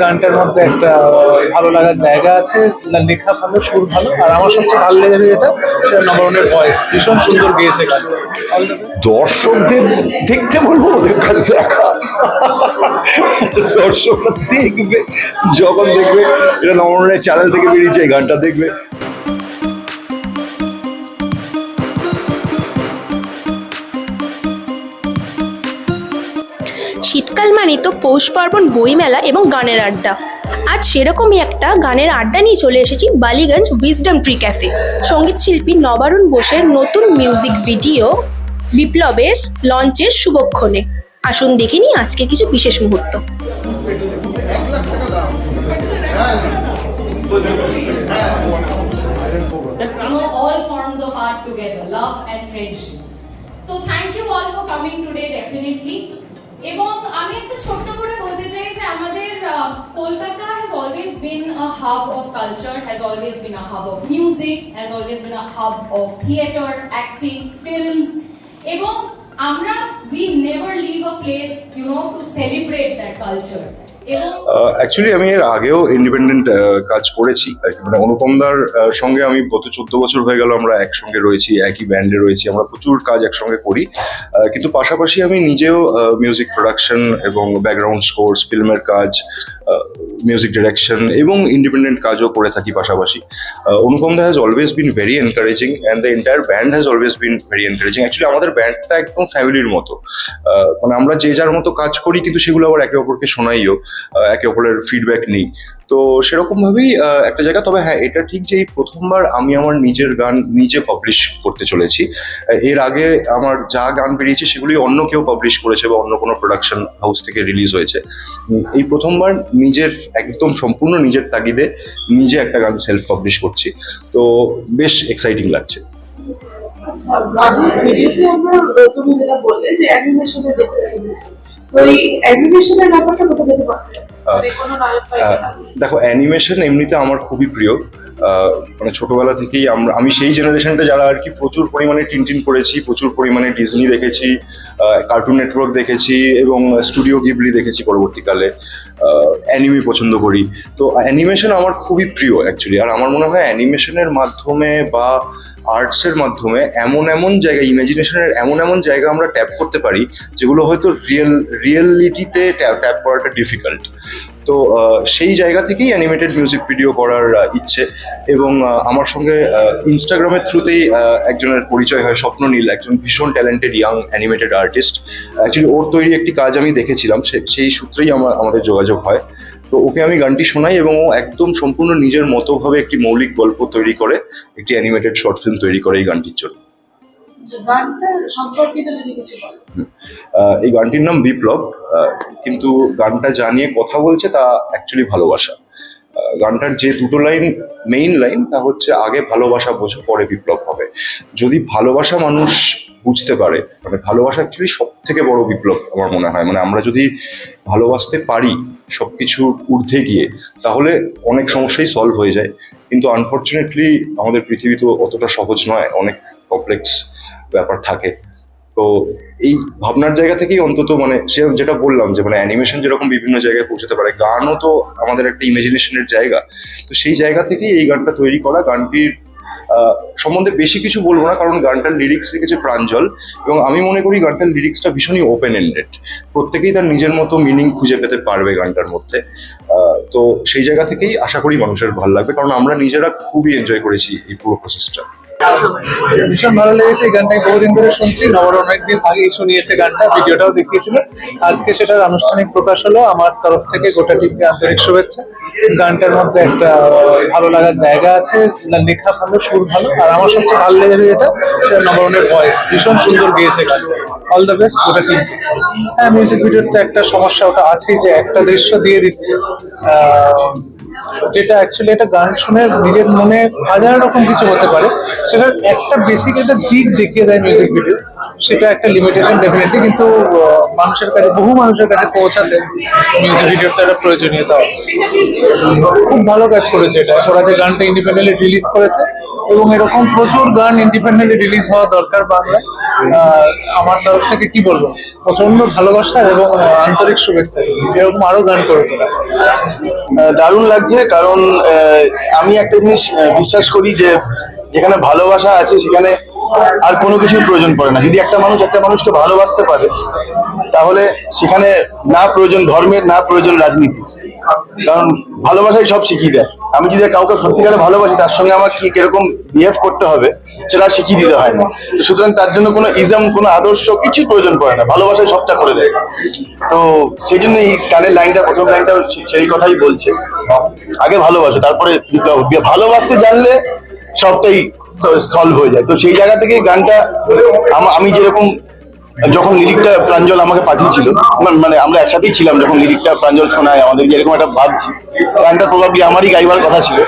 গানটার মধ্যে একটা ভালো লাগার জায়গা আছে লেখা ভালো, সুর ভালো, আর আমার সবচেয়ে ভালো লেগেছে যেটা, সেটা নবরণের ভয়েস ভীষণ সুন্দর গিয়েছে গান. দর্শকদের দেখতে বলব, ওদের কাছে দেখা দর্শকরা দেখবে, যখন দেখবে, এটা নমনের চ্যানেল থেকে বেরিয়েছে, এই গানটা দেখবে শীতকাল মানে তো পৌষ পার্বণ, বইমেলা এবং গানের আড্ডা আজ সেরকমই একটা গানের আড্ডা নিয়ে চলে এসেছি বালিগঞ্জ উইজডম ট্রি ক্যাফে সংগীত শিল্পী নবারুণ বোসের নতুন মিউজিক ভিডিও বিপ্লবের লঞ্চের শুভক্ষণে আসুন দেখে নিই আজকে কিছু বিশেষ মুহূর্ত. So, thank you all for coming today, definitely. এবং আমি একটা ছোট্ট করে বলতে চাই যে আমাদের Kolkata has always been a hub of culture has always been a hub of music has always been a hub of theatre acting films এবং আমরা we never leave a place you know to celebrate that culture actually আমি এর আগেও independent কাজ করেছি। মানে অনুপমদার দার সঙ্গে আমি গত চোদ্দ বছর হয়ে গেল আমরা একসঙ্গে রয়েছি, একই ব্যান্ডে রয়েছি, আমরা প্রচুর কাজ একসঙ্গে করি। কিন্তু পাশাপাশি আমি নিজেও মিউজিক প্রোডাকশন এবং ব্যাকগ্রাউন্ড স্কোর্স ফিল্মের কাজ মিউজিক ডিরেকশন এবং ইন্ডিপেন্ডেন্ট কাজও করে থাকি পাশাপাশি। Anupam da has always been very encouraging and the entire band has always been very encouraging actually আমাদের ব্যান্ডটা একদম ফ্যামিলির মতো। মানে আমরা যে যার মতো কাজ করি, কিন্তু সেগুলো আবার একে অপরকে শোনাইও। একে অপরের ফিডব্যাক নিই। তো সেরকম ভাবেই একটা জায়গা। তবে হ্যাঁ এটা ঠিক যে এই প্রথমবার আমি আমার নিজের গান নিজে পাবলিশ করতে চলেছি। এর আগে আমার যা গান বেরিয়েছে সেগুলি অন্য কেউ পাবলিশ করেছে বা অন্য কোনো প্রোডাকশন হাউস থেকে রিলিজ হয়েছে। এই প্রথমবার নিজের একদম সম্পূর্ণ নিজের তাগিদে নিজে একটা গান সেলফ পাবলিশ করছি। তো বেশ এক্সাইটিং লাগছে। আচ্ছা, ভিডিওতে আমরা আহ, তুমি যেটা বললে যে অ্যানিমেশনে দেখতে চলেছি। তো অ্যানিমেশনের ব্যাপারটা কোথা থেকে পাচ্ছ মানে দেখো অ্যানিমেশন এমনিতে আমার খুবই প্রিয়। মানে ছোটবেলা থেকেই আমরা আমি সেই জেনারেশনটা যারা আর কি প্রচুর পরিমাণে টিনটিন করেছি প্রচুর পরিমাণে ডিজনি দেখেছি কার্টুন নেটওয়ার্ক দেখেছি এবং স্টুডিও গিবলি দেখেছি পরবর্তীকালে। অ্যানিমি পছন্দ করি। তো অ্যানিমেশন আমার খুবই প্রিয় অ্যাকচুয়ালি আর আমার মনে হয় অ্যানিমেশনের মাধ্যমে বা আর্টসের মাধ্যমে এমন এমন জায়গা ইমাজিনেশনের এমন এমন জায়গা আমরা ট্যাপ করতে পারি, যেগুলো হয়তো রিয়েল রিয়েলিটিতে ট্যাপ ট্যাপ করাটা ডিফিকাল্ট তো সেই জায়গা থেকেই অ্যানিমেটেড মিউজিক ভিডিও করার ইচ্ছে এবং আমার সঙ্গে ইনস্টাগ্রামের থ্রুতেই একজনের পরিচয় হয় স্বপ্ন নীল, একজন ভীষণ talented young animated artist actually ওর তৈরি একটি কাজ আমি দেখেছিলাম সেই সূত্রেই আমার, আমাদের যোগাযোগ হয়। তো ওকে আমি গানটি শোনাই এবং ও একদম সম্পূর্ণ নিজের মতোভাবে একটি মৌলিক গল্প তৈরি করে একটি অ্যানিমেটেড শর্ট ফিল্ম তৈরি করে এই গানটির জন্য। এই গানটির নাম বিপ্লব। কিন্তু গানটা যা নিয়ে কথা বলছে তা অ্যাকচুয়ালি ভালোবাসা। গানটার যে দুটো লাইন মেইন লাইন তা হচ্ছে আগে ভালোবাসা বোঝো পরে বিপ্লব হবে। যদি ভালোবাসা মানুষ বুঝতে পারে। মানে ভালোবাসা অ্যাকচুয়ালি সব থেকে বড় বিপ্লব আমার মনে হয়। মানে আমরা যদি ভালোবাসতে পারি সব কিছুর ঊর্ধ্বে গিয়ে, তাহলে অনেক সমস্যাই সলভ হয়ে যায়। কিন্তু আনফর্চুনেটলি আমাদের পৃথিবী তো অতটা সহজ নয়, অনেক কমপ্লেক্স ব্যাপার থাকে। তো এই ভাবনার জায়গা থেকেই অন্তত মানে সে যেটা বললাম যে মানে অ্যানিমেশন যেরকম বিভিন্ন জায়গায় পৌঁছতে পারে, গানও তো আমাদের একটা ইমাজিনেশনের জায়গা। তো সেই জায়গা থেকেই এই গানটা তৈরি করা, গানটির সম্বন্ধে বেশি কিছু বলব না, কারণ গানটার লিরিক্স লিখেছে প্রাঞ্জল, এবং আমি মনে করি গানটার লিরিক্সটা ভীষণই ওপেন এন্ডেড প্রত্যেকেই তার নিজের মতো মিনিং খুঁজে পেতে পারবে গানটার মধ্যে। তো সেই জায়গা থেকেই আশা করি মানুষের ভালো লাগবে, কারণ আমরা নিজেরা খুবই এনজয় করেছি এই পুরো প্রসেসটা ভীষণ ভালো লেগেছে। এই গানটা বহুদিন ধরে শুনছি। নবর অনেকদিন আগেই শুনিয়েছে গানটা, ভিডিওটাও দেখিয়েছিল। আজকে সেটার আনুষ্ঠানিক প্রকাশ হলো। আমার তরফ থেকে গোটা টিমকে আন্তরিক শুভেচ্ছা। গানটার মধ্যে একটা ভালো লাগার জায়গা আছে। লেখা ভালো, সুর ভালো। আর আমার সবচেয়ে ভালো লেগেছে যেটা, সেটা নবরণের ভয়েস ভীষণ সুন্দর গেয়েছে গানটা। অল দ্য বেস্ট গোটা টিমকে হ্যাঁ মিউজিক ভিডিওর তো একটা সমস্যা ওটা আছেই যে একটা দৃশ্য দিয়ে দিচ্ছে। যেটা অ্যাকচুয়ালি একটা গান শুনে নিজের মনে হাজার রকম কিছু হতে পারে। সেটার একটা বেসিক একটা দিক দেখিয়ে দেয় মিউজিক ভিডিও সেটা একটা লিমিটেশন ডেফিনেটলি কিন্তু মানুষের কাছে, বহু মানুষের কাছে পৌঁছাতে মিউজিক ভিডিওর তো একটা প্রয়োজনীয়তা আছে। খুব ভালো কাজ করেছে এটা। ওরা যে গানটা ইন্ডিপেন্ডেন্টলি রিলিজ করেছে। এবং এরকম প্রচুর গান ইন্ডিপেন্ডেন্টলি রিলিজ হওয়া দরকার বাংলায়। আমার তরফ থেকে কি বলব? প্রচণ্ড ভালোবাসা এবং আন্তরিক শুভেচ্ছা। এরকম আরও গান করে দারুণ লাগছে কারণ আমি একটা জিনিস বিশ্বাস করি যে যেখানে ভালোবাসা আছে সেখানে আর কোনো কিছুর প্রয়োজন পড়ে না। যদি একটা মানুষ একটা মানুষকে ভালোবাসতে পারে, তাহলে সেখানে না প্রয়োজন ধর্মের, না প্রয়োজন রাজনীতি কারণ ভালোবাসাই সব শিখিয়ে দেয়। আমি যদি কাউকে সত্যিকারে ভালোবাসি, তার সঙ্গে আমার কি কীরকম বিহেভ করতে হবে, সেটা শিখিয়ে দিতে হয় না। সুতরাং তার জন্য কোনো ইজম কোনো আদর্শ কিছু প্রয়োজন পড়ে না। ভালোবাসাই সবটা করে দেয়। তো সেই জন্য এই গানের লাইনটা, প্রথম লাইনটা সেই কথাই বলছে। আগে ভালোবাসো, তারপরে ভালোবাসতে জানলে সবটাই সলভ হয়ে যায়। তো সেই জায়গা থেকে গানটা আমি যেরকম যখন লিরিকটা প্রাঞ্জল আমাকে পাঠিয়েছিল মানে- আমরা একসাথেই ছিলাম যখন লিরিকটা প্রাঞ্জল শোনায় আমাদের এরকম একটা ভাবছি গানটা প্রভাবলি আমারই গাইবার কথা ছিল।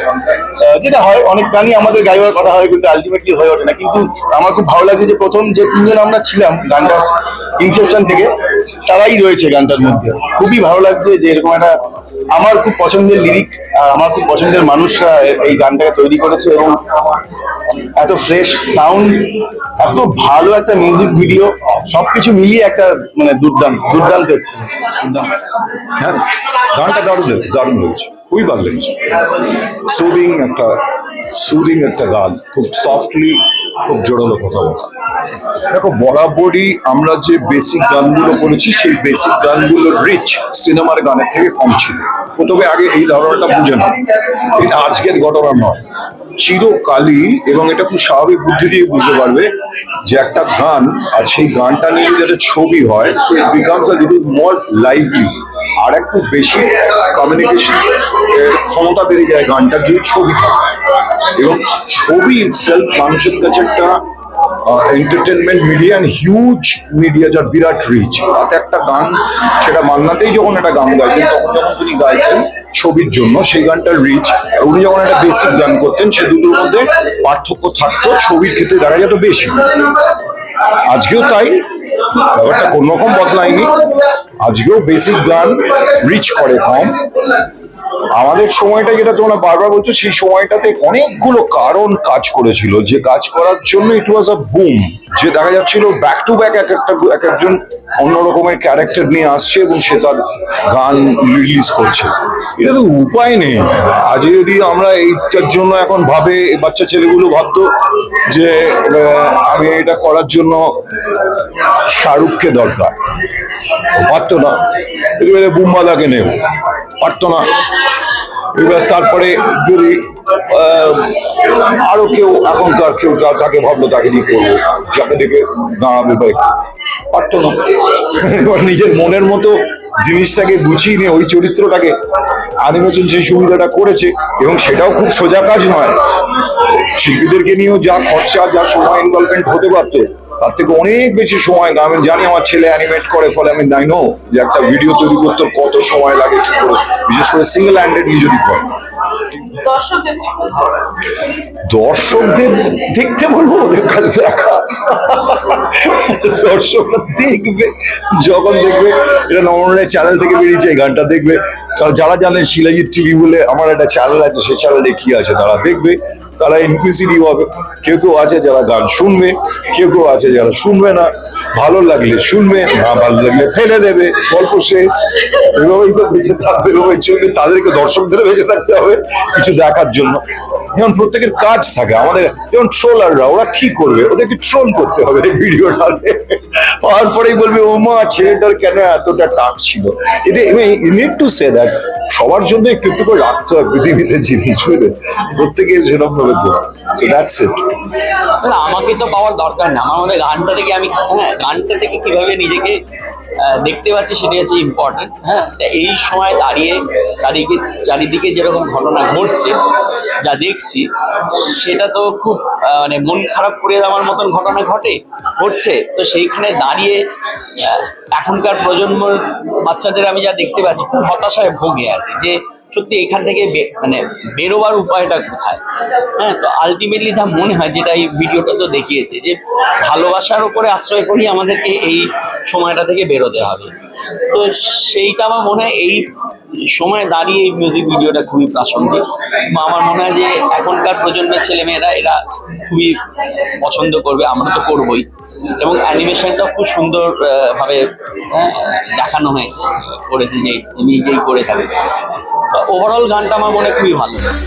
যেটা হয়, অনেক গানই আমাদের গাইবার কথা হয়, কিন্তু আলটিমেটলি হয়ে ওঠে না। কিন্তু আমার খুব ভালো লাগে যে প্রথম যে তিনজন আমরা ছিলাম গানটা ইনসেপশন থেকে তারাই রয়েছে গানটার মধ্যে। খুবই ভালো লাগছে যে এরকম একটা, আমার খুব পছন্দের লিরিক আর আমার খুব পছন্দের মানুষরা এই গানটাকে তৈরি করেছে এবং এত ফ্রেশ সাউন্ড এত ভালো একটা মিউজিক ভিডিও সবকিছু মিলিয়ে একটা মানে দুর্দান্ত দুর্দান্ত হ্যাঁ গানটা দারুণ দারুণ হয়েছে, খুবই ভালো লেগেছে। সুদিং একটা সুদিং একটা গান, খুব সফটলি খুব জোরালো কথা বলা। দেখো বরাবরই আমরা যে বেসিক গানগুলো করেছি সেই বেসিক গানগুলোর রিচ সিনেমার গানের থেকে কম ছিল। প্রথমে আগে এই ধারণাটা বুঝে না এটা আজকের ঘটনা নয়। চিরকালই, এবং এটা খুব স্বাভাবিক বুদ্ধি দিয়ে বুঝতে পারবে যে একটা গান, আর সেই গানটা নিয়ে যদি একটা ছবি হয় so it becomes a little more lively আর একটু বেশি কমিউনিকেশন ক্ষমতা বেড়ে যায় গানটার যদি ছবি। এবং ছবি ইটসেলফ মানুষের কাছে একটা এন্টারটেনমেন্ট মিডিয়া হিউজ মিডিয়া যার বিরাট রিচ তাতে একটা গান, সেটা মান্নাতেই যখন একটা গান গাইতেন, তখন যখন তিনি গাইতেন ছবির জন্য, সেই গানটার রিচ উনি যখন একটা বেসিক গান করতেন, সে দুটোর মধ্যে পার্থক্য থাকতো, ছবির ক্ষেত্রে দেখা যেত বেশি। আজকেও তাই ব্যাপারটা কোনো রকম বদলায়নি। আজকেও বেসিক গান রিচ করে কম। আমাদের সময়টা যেটা তোমরা বারবার বলছো, সেই সময়টাতে অনেকগুলো কারণ কাজ করেছিল, যে কাজ করার জন্য ইট ওয়াজ আ বুম যে দেখা যাচ্ছিল ব্যাক টু ব্যাক এক একটা এক একজন অন্য রকমের ক্যারেক্টার নিয়ে আসছে এবং সে তার গান রিলিজ করছে। এটা তো উপায় নেই। আজ যদি আমরা এইটার জন্য এখন ভাবে বাচ্চা ছেলেগুলো ভাবতো যে আমি এটা করার জন্য শাহরুখকে দরকার। পারতো না। এবারে বুম্বাদাকে নেব। পারতো না। এবার তারপরে যদি আরও কেউ এখনকার কেউ তাকে ভাবলো তাকে নিয়ে করব। যাকে দেখে দাঁড়াবে একটু। পারতো না। এবার নিজের মনের মতো জিনিসটাকে গুছিয়ে নিয়ে ওই চরিত্রটাকে অ্যানিমেশন সেই সুবিধাটা করেছে, এবং সেটাও খুব সোজা কাজ নয়। শিল্পীদেরকে নিয়েও যা খরচা, যা সময় ইনভলভমেন্ট হতে পারতো তার থেকে অনেক বেশি সময় আমি জানি আমার ছেলে অ্যানিমেট করে ফলে আমি নাই নো যে একটা ভিডিও তৈরি করতে কত সময় লাগে কি করে। বিশেষ করে সিঙ্গেল হ্যান্ডেডলি যদি করে দর্শকদের দেখতে বলব ওদের কাছে দেখা। দর্শকরা দেখবে যখন দেখবে এটা নমনের চ্যানেল থেকে বেরিয়েছে এই গানটা দেখবে। যারা জানেন শিলাজিৎ টিভি বলে আমার একটা চ্যানেল আছে সেই চ্যানেলে কি আছে তারা দেখবে। তারা ইনক্লুসিভ হবে কেউ কেউ আছে যারা গান শুনবে, কেউ কেউ আছে যারা শুনবে না, ভালো লাগলে শুনবে, না ভালো লাগলে ফেলে দেবে, গল্প শেষ। এভাবেই তো বেঁচে থাকবে এভাবে চলবে, তাদেরকে দর্শকদের বেঁচে থাকতে হবে কিছু দেখার জন্য। যেমন প্রত্যেকের কাজ থাকে, আমাদের যেমন ট্রোলাররা, ওরা কি করবে? ওদেরকে ট্রোল করতে হবে ভিডিওটা পাওয়ার পরেই বলবে, ও মা, ছেলেটার কেন এতটা টাক ছিল? এতে নিড টু সে দ্যাট সবার জন্য একটু একটু করে রাখতে হয় পৃথিবীতে জিনিস বুঝলে প্রত্যেকে সেরকম ভাবে সো দ্যাটস ইট আমাকে তো পাওয়ার দরকার না। আমার মনে গানটা থেকে আমি হ্যাঁ গানটা থেকে কীভাবে নিজেকে দেখতে পাচ্ছি সেটাই হচ্ছে ইম্পর্টেন্ট হ্যাঁ এই সময় দাঁড়িয়ে চারিদিকে চারিদিকে যেরকম ঘটনা ঘটছে, যা দেখছি, সেটা তো খুব মানে মন খারাপ করে দেওয়ার মতন ঘটনা ঘটে, ঘটছে। তো সেইখানে দাঁড়িয়ে এখনকার প্রজন্ম বাচ্চাদের আমি যা দেখতে পাচ্ছি, খুব হতাশায় ভোগে আর কি। যে সত্যি এখান থেকে মানে বেরোবার উপায়টা কোথায়? হ্যাঁ তো আলটিমেটলি যা মনে হয় যেটা এই ভিডিওটা তো দেখিয়েছে যে ভালোবাসার উপরে আশ্রয় করি আমাদেরকে এই সময়টা থেকে বেরোতে হবে। তো সেইটা আমার মনে হয় এই সময় দাঁড়িয়ে এই মিউজিক ভিডিওটা খুবই প্রাসঙ্গিক। বা আমার মনে হয় যে এখনকার প্রজন্মের ছেলেমেয়েরা এরা খুবই পছন্দ করবে আমরা তো করবই। এবং অ্যানিমেশনটাও খুব সুন্দর আহ, ভাবে হ্যাঁ, দেখানো হয়েছে করেছে যে নিজেই করে থাকবে। ওভারঅল গানটা আমার মনে খুবই ভালো। হয়েছে